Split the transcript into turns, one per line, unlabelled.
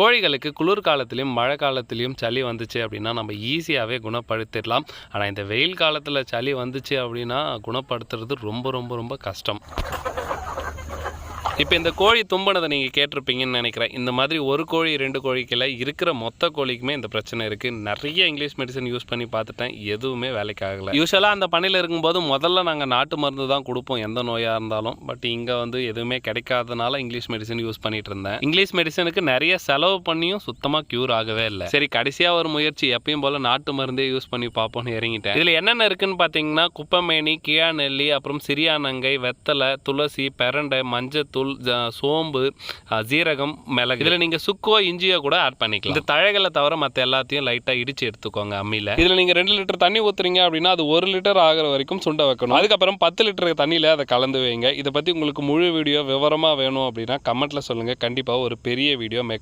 கோழிகளுக்கு குளிர்காலத்திலையும் மழை காலத்திலையும் சளி வந்துச்சு அப்படின்னா நம்ம ஈஸியாகவே குணப்படுத்திடலாம். ஆனால் இந்த வெயில் காலத்தில் சளி வந்துச்சு அப்படின்னா குணப்படுத்துறது ரொம்ப ரொம்ப ரொம்ப கஷ்டம். இப்போ இந்த கோழி தும்பினதை நீங்கள் கேட்டிருப்பீங்கன்னு நினைக்கிறேன். இந்த மாதிரி ஒரு கோழி ரெண்டு கோழிக்கில் இருக்கிற மொத்த கோழிக்குமே இந்த பிரச்சனை இருக்குது நிறைய இங்கிலீஷ் மெடிசன் யூஸ் பண்ணி பார்த்துட்டேன். எதுவுமே வேலைக்கு ஆகலை. யூஸ்வலாக அந்த பணியில் இருக்கும்போது முதல்ல நாங்கள் நாட்டு மருந்து தான் கொடுப்போம் எந்த நோயாக இருந்தாலும். பட் இங்கே வந்து எதுவுமே கிடைக்காதனால இங்கிலீஷ் மெடிசன் யூஸ் பண்ணிட்டு இருந்தேன். இங்கிலீஷ் மெடிசனுக்கு நிறைய செலவு பண்ணியும் சுத்தமாக க்யூர் ஆகவே இல்லை. சரி கடைசியாக ஒரு முயற்சி எப்பயும் போல் நாட்டு மருந்தே யூஸ் பண்ணி பார்ப்போம்னு இறங்கிட்டேன். இதில் என்னென்ன இருக்குன்னு பார்த்தீங்கன்னா குப்பமேனி கியா நெல்லி அப்புறம் சிரியானங்கை வெத்தலை துளசி பெரண்டை மஞ்சத்தூள் சோம்பு ஜீரகம் மிளகு. இதில் நீங்கள் சுக்கோ இஞ்சியோ கூட ஆட் பண்ணிக்கலாம். இந்த தழைகளை தவிர மற்ற எல்லாத்தையும் லைட்டாக இடித்து எடுத்துக்கோங்க அம்மியில். இதில் நீங்கள் ரெண்டு லிட்டர் தண்ணி ஊற்றுறீங்க அப்படின்னா அது ஒரு லிட்டர் ஆகிற வரைக்கும் சுண்ட வைக்கணும். அதுக்கப்புறம் பத்து லிட்டர் தண்ணியில் அதை கலந்து வைங்க. இதை பற்றி உங்களுக்கு முழு வீடியோ விவரமாக வேணும் அப்படின்னா கமெண்ட்டில் சொல்லுங்கள் கண்டிப்பாக ஒரு பெரிய வீடியோ மேக்